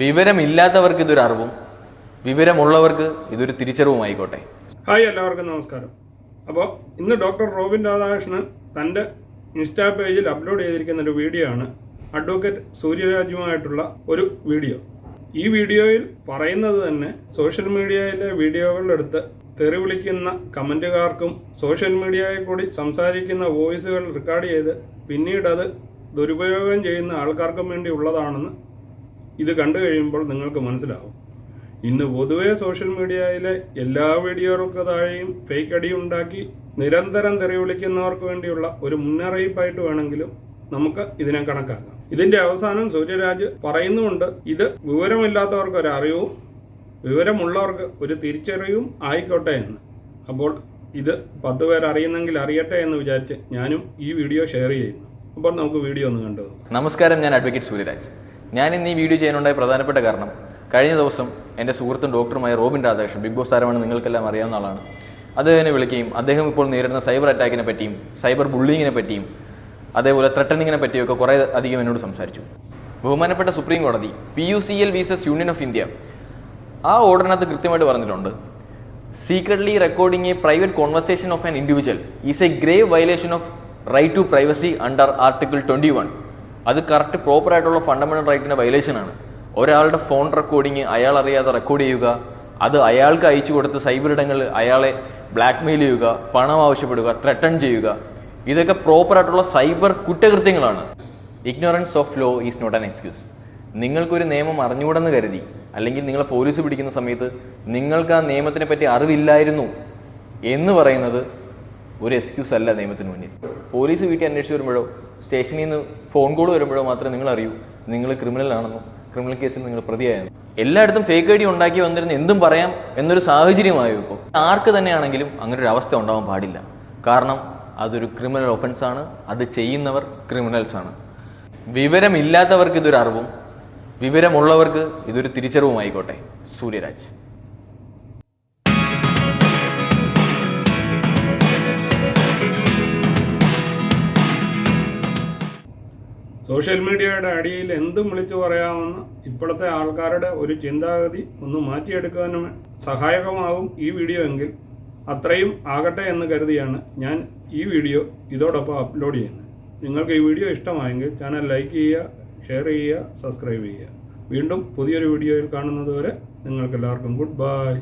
വിവരമില്ലാത്തവർക്ക് ഇതൊരു അറിവും വിവരമുള്ളവർക്ക് ഇതൊരു തിരിച്ചറിവുമായിക്കോട്ടെ. ഹായ് എല്ലാവർക്കും നമസ്കാരം. അപ്പോൾ ഇന്ന് ഡോക്ടർ റോബിൻ രാധാകൃഷ്ണൻ തന്റെ ഇൻസ്റ്റാ പേജിൽ അപ്ലോഡ് ചെയ്തിരിക്കുന്ന ഒരു വീഡിയോ ആണ് അഡ്വക്കേറ്റ് സൂര്യരാജുമായിട്ടുള്ള ഒരു വീഡിയോ. ഈ വീഡിയോയിൽ പറയുന്നത് തന്നെ സോഷ്യൽ മീഡിയയിലെ വീഡിയോകളെടുത്ത് തെറി വിളിക്കുന്ന കമന്റുകാർക്കും സോഷ്യൽ മീഡിയയിൽ കൂടി സംസാരിക്കുന്ന വോയിസുകൾ റെക്കോർഡ് ചെയ്ത് പിന്നീട് അത് ദുരുപയോഗം ചെയ്യുന്ന ആൾക്കാർക്കും വേണ്ടി ഉള്ളതാണെന്ന് ഇത് കണ്ടു കഴിയുമ്പോൾ നിങ്ങൾക്ക് മനസ്സിലാവും. ഇന്ന് പൊതുവെ സോഷ്യൽ മീഡിയയിലെ എല്ലാ വീഡിയോകൾക്ക് താഴെയും ഫേക്ക് അടി ഉണ്ടാക്കി നിരന്തരം തെറി വിളിക്കുന്നവർക്ക് വേണ്ടിയുള്ള ഒരു മുന്നറിയിപ്പായിട്ട് വേണമെങ്കിലും നമുക്ക് ഇതിനെ കണക്കാക്കാം. ഇതിന്റെ അവസാനം സൂര്യരാജ് പറയുന്നുമുണ്ട് ഇത് വിവരമില്ലാത്തവർക്ക് ഒരു അറിവും വിവരമുള്ളവർക്ക് ഒരു തിരിച്ചറിവും ആയിക്കോട്ടെ എന്ന്. അപ്പോൾ ഇത് പത്ത് പേർ അറിയുന്നെങ്കിൽ അറിയട്ടെ എന്ന് വിചാരിച്ച് ഞാനും ഈ വീഡിയോ ഷെയർ ചെയ്യുന്നു. അപ്പോൾ നമുക്ക് വീഡിയോ ഒന്ന് കണ്ടു. നമസ്കാരം ഞാൻ അഡ്വക്കേറ്റ് സൂര്യരാജ്. ഞാൻ ഇന്ന് ഈ വീഡിയോ ചെയ്യാനുണ്ടായ പ്രധാനപ്പെട്ട കാരണം കഴിഞ്ഞ ദിവസം എന്റെ സുഹൃത്തും ഡോക്ടറുമായ റോബിൻ രാധാകൃഷ്ണൻ ബിഗ് ബോസ് താരമാണ് നിങ്ങൾക്കെല്ലാം അറിയാവുന്ന ആളാണ്. അദ്ദേഹത്തിനെ വിളിക്കുകയും അദ്ദേഹം ഇപ്പോൾ നേരിടുന്ന സൈബർ അറ്റാക്കിനെ പറ്റിയും സൈബർ ബുള്ളിങ്ങിനെ പറ്റിയും അതേപോലെ ത്രട്ടണിങ്ങിനെ പറ്റിയൊക്കെ കുറേ അധികം എന്നോട് സംസാരിച്ചു. ബഹുമാനപ്പെട്ട സുപ്രീം കോടതി P U C L versus Union of India ആ ഓർഡറിനകത്ത് കൃത്യമായിട്ട് പറഞ്ഞിട്ടുണ്ട് secretly recording a private conversation of an individual is a grave violation of right to privacy under article twenty one അത് കറക്റ്റ് പ്രോപ്പർ ആയിട്ടുള്ള fundamental റൈറ്റിന്റെ violation ആണ്. ഒരാളുടെ phone recording അയാൾ അറിയാതെ റെക്കോർഡ് ചെയ്യുക അത് അയാൾക്ക് അയച്ചു കൊടുത്ത് സൈബർ ഇടങ്ങളിൽ അയാളെ ബ്ലാക്ക്മെയിൽ ചെയ്യുക പണം ആവശ്യപ്പെടുക ത്രെട്ടൺ ചെയ്യുക. ഇതൊക്കെ പ്രോപ്പർ ആയിട്ടുള്ള cyber കുറ്റകൃത്യങ്ങളാണ്. Ignorance of law is not an excuse നിങ്ങൾക്കൊരു നിയമം അറിഞ്ഞുകൂടെന്ന് കരുതി അല്ലെങ്കിൽ നിങ്ങളെ പോലീസ് പിടിക്കുന്ന സമയത്ത് നിങ്ങൾക്ക് ആ നിയമത്തിനെ പറ്റി അറിവില്ലായിരുന്നു എന്ന് പറയുന്നത് ഒരു എക്സ്ക്യൂസ് അല്ല നിയമത്തിന് മുന്നിൽ. പോലീസ് വീട്ടിൽ അന്വേഷിച്ച് വരുമ്പോഴോ സ്റ്റേഷനിൽ നിന്ന് ഫോൺ കോൾ വരുമ്പോഴോ മാത്രമേ നിങ്ങൾ അറിയൂ. നിങ്ങൾ ക്രിമിനൽ ആണെന്നോ ക്രിമിനൽ കേസിൽ നിങ്ങൾ പ്രതിയായെന്നോ. എല്ലായിടത്തും ഫേക്ക് ഐ ഡി ഉണ്ടാക്കി വന്നിരുന്ന എന്തും പറയാം എന്നൊരു സാഹചര്യമായോ ഇപ്പോൾ ആർക്ക് തന്നെയാണെങ്കിലും അങ്ങനെ ഒരു അവസ്ഥ ഉണ്ടാവാൻ പാടില്ല. കാരണം അതൊരു ക്രിമിനൽ ഒഫൻസ് ആണ്. അത് ചെയ്യുന്നവർ ക്രിമിനൽസ് ആണ്. വിവരമില്ലാത്തവർക്ക് ഇതൊരു അറിവും വിവരമുള്ളവർക്ക് ഇതൊരു തിരിച്ചറിവുമായിക്കോട്ടെ. സൂര്യരാജ്. സോഷ്യൽ മീഡിയയുടെ അടിയിൽ എന്തും വിളിച്ചു പറയാമെന്ന് ഇപ്പോഴത്തെ ആൾക്കാരുടെ ഒരു ചിന്താഗതി ഒന്ന് മാറ്റിയെടുക്കാനും സഹായകമാകും ഈ വീഡിയോ എങ്കിൽ അത്രയും ആകട്ടെ എന്ന് കരുതിയാണ് ഞാൻ ഈ വീഡിയോ ഇതോടൊപ്പം അപ്ലോഡ് ചെയ്യുന്നത്. നിങ്ങൾക്ക് ഈ വീഡിയോ ഇഷ്ടമായെങ്കിൽ ചാനൽ ലൈക്ക് ചെയ്യുക ഷെയർ ചെയ്യുക സബ്സ്ക്രൈബ് ചെയ്യുക. വീണ്ടും പുതിയൊരു വീഡിയോയിൽ കാണുന്നതുവരെ നിങ്ങൾക്കെല്ലാവർക്കും ഗുഡ് ബൈ.